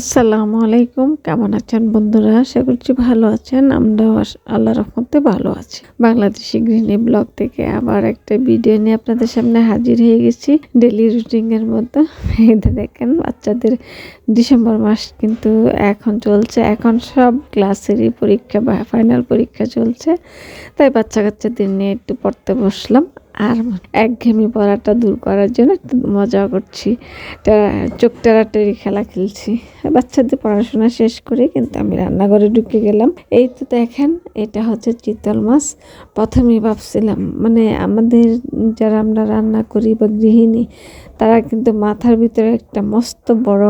আসসালামু আলাইকুম। কেমন আছেন বন্ধুরা? আশা করছি ভালো আছেন। আমরাও আল্লাহর রহমতে ভালো আছি। বাংলাদেশি গৃহিণী ব্লগ থেকে আবার একটা ভিডিও নিয়ে আপনাদের সামনে হাজির হয়ে গেছি। ডেলি রুটিনের মতো যে দেখেন, বাচ্চাদের ডিসেম্বর মাস কিন্তু এখন চলছে। এখন সব ক্লাসেরই পরীক্ষা বা ফাইনাল পরীক্ষা চলছে। তাই বাচ্চা কাচ্চাদের নিয়ে একটু পড়তে বসলাম। আর একঘেয়েমি পড়াটা দূর করার জন্য একটু মজা করছি। চোখ টেরাটেরি খেলা খেলছি। বাচ্চাদের পড়াশোনা শেষ করে কিন্তু আমি রান্নাঘরে ঢুকে গেলাম। এই তো দেখেন, এটা হচ্ছে চিতল মাছ। প্রথমেই ভাবছিলাম মানে আমাদের যারা আমরা রান্না করি বা গৃহিণী, তারা কিন্তু মাথার ভিতরে একটা মস্ত বড়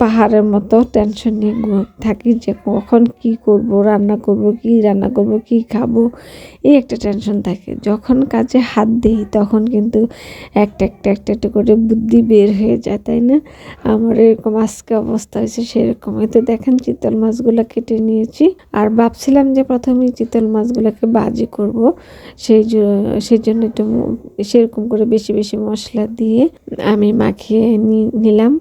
পাহাড়ের মতো টেনশন নিয়ে থাকি যে কখন কি করব, রান্না করব, কি রান্না করব, কি খাব, এই একটা টেনশন থাকে। যখন কাজে হাত দিই, তখন কিন্তু একটা একটা একটা একটা করে বুদ্ধি বের হয়ে যায়, তাই না? আমার এরকম আজকে অবস্থা হয়েছে সেরকম তো দেখেন চিতল মাছগুলো কেটে নিয়েছি। আর ভাবছিলাম যে প্রথমেই চিতল মাছগুলোকে বাজি করব। সেই সেই জন্য একটু সেরকম করে বেশি বেশি মশলা দিয়ে আমি মাখিয়ে নিলাম।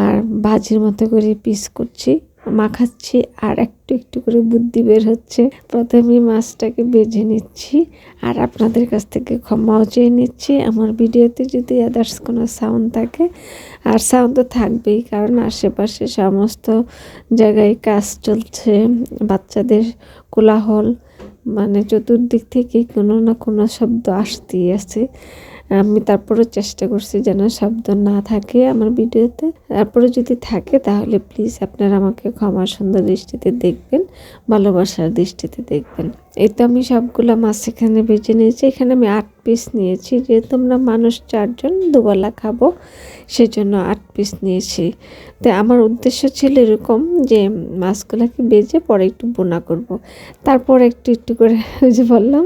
আর ভাজির মতো করে পিস করছি, মাখাচ্ছি আর একটু একটু করে বুদ্ধি বের হচ্ছে। প্রথমে মাছটাকে বেজে নিচ্ছি আর আপনাদের কাছ থেকে ক্ষমাও চেয়ে নিচ্ছি। আমার ভিডিওতে যদি আদার্স কোনো সাউন্ড থাকে, আর সাউন্ড তো থাকবেই, কারণ আশেপাশে সমস্ত জায়গায় কাজ চলছে, বাচ্চাদের কোলাহল মানে চতুর্দিক থেকে কোনো না কোনো শব্দ আসতেই আছে। আমি তারপরেও চেষ্টা করছি যেন শব্দ না থাকে আমার ভিডিওতে। তারপরে যদি থাকে তাহলে প্লিজ আপনারা আমাকে ক্ষমা সুন্দর দৃষ্টিতে দেখবেন, ভালোবাসার দৃষ্টিতে দেখবেন। এই তো আমি সবগুলো মাছ এখানে বেছে নিয়েছি। এখানে আমি আট পিস নিয়েছি। যেহেতু আমরা মানুষ চারজন দুবেলা খাব, সেজন্য আট পিস নিয়েছি। তো আমার উদ্দেশ্য ছিল এরকম যে মাছগুলোকে বেজে পরে একটু বোনা করব। তারপর একটু একটু করে, ওই যে বললাম,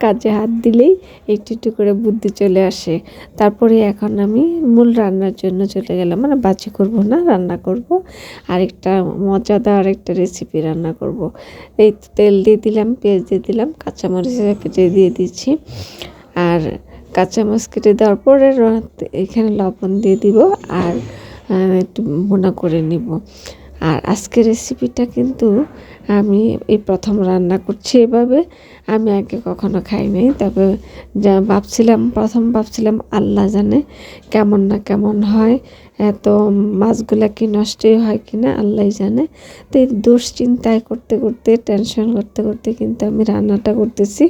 কাজে হাত দিলেই একটু একটু করে বুদ্ধি চলে আসে। তারপরে এখন আমি মূল রান্নার জন্য চলে গেলাম। মানে বাজি করব না, রান্না করব। আরেকটা মজাদার একটা রেসিপি রান্না করব। এই তেল দিয়ে দিলাম পেঁয়াজ দিয়ে দিলাম কাঁচামরিচ কেটে দিয়ে দিচ্ছি। আর কাঁচামরিচ কেটে দেওয়ার পরে এখানে লবণ দিয়ে দিব আর একটু বোনা করে নিব। আর আজকের রেসিপিটা কিন্তু আমি এই প্রথম রান্না করছি এভাবে। আমি আগে কখনো খাই নাই, তবে যা ভাবছিলাম, প্রথম ভাবছিলাম আল্লাহ জানে কেমন না কেমন হয়, এত মাছগুলা কি নষ্টই হয় কি না আল্লাহ জানে। তো এই দুশ্চিন্তায় করতে করতে টেনশন করতে করতে কিন্তু আমি রান্নাটা করতেছি।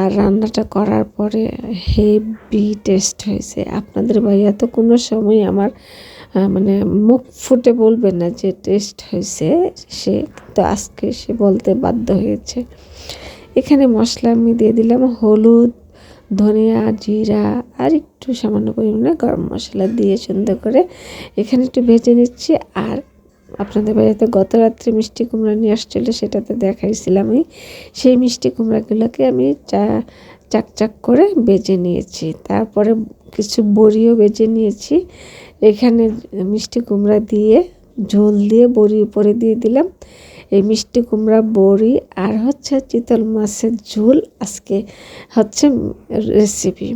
আর রান্নাটা করার পরে হেভি টেস্ট হয়েছে। আপনাদের ভাইয়া তো কোনো সময় আমার মানে মুখ ফুটে বলবে না যে টেস্ট হয়েছে, সে তো আজকে সে বলতে বাধ্য হয়েছে। এখানে মশলা আমি দিয়ে দিলাম, হলুদ, ধনিয়া, জিরা, আর একটু সামান্য পরিমাণে গরম মশলা দিয়ে সুন্দর করে এখানে একটু ভেজে নিচ্ছি। আর আপনাদের বাড়িতে গত রাত্রে মিষ্টি কুমড়া নিয়ে আসছিল, সেটাতে দেখাইছিলাম আমি। সেই মিষ্টি কুমড়াগুলোকে আমি চা, চাকচাক করে বেজে নিয়েছি। তারপরে কিছু বড়িও বেজে নিয়েছি। এখানে মিষ্টি কুমড়া দিয়ে, ঝোল দিয়ে বড়ি উপরে দিয়ে দিলাম। এই মিষ্টি কুমড়া, বড়ি আর হচ্ছে চিতল মাছের ঝোল আজকে হচ্ছে রেসিপি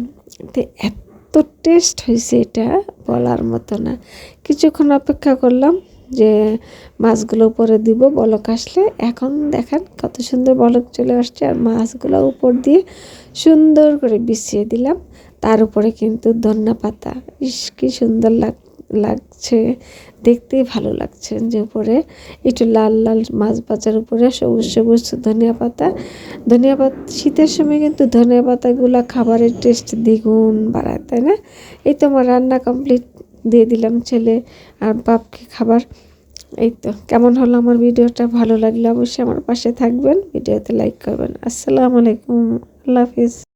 তো এত টেস্ট হয়েছে এটা বলার মতো না। কিছুক্ষণ অপেক্ষা করলাম। যে মাছগুলো উপরে দিব, বলক আসলে। এখন দেখেন কত সুন্দর বলক চলে আসছে আর মাছগুলো উপর দিয়ে সুন্দর করে বিছিয়ে দিলাম। তার উপরে কিন্তু ধন্যা পাতা। ইস, কি সুন্দর লাগ, লাগছে। দেখতেই ভালো লাগছে যে উপরে একটু লাল লাল মাছ বাজার উপরে সবুজ সবুজ ধনিয়া পাতা। ধনিয়া পাতা, শীতের সময় কিন্তু ধনিয়া পাতাগুলো খাবারের টেস্ট দ্বিগুণ বাড়ায়, তাই না? এই তোমার রান্না কমপ্লিট দিয়ে দিলাম ছেলে আর বাপকে খাবার। এই তো, কেমন হলো আমার ভিডিওটা? ভালো লাগলে অবশ্যই আমার পাশে থাকবেন। ভিডিওতে লাইক করবেন। আসসালামু আলাইকুম। আল্লাহ হাফিজ।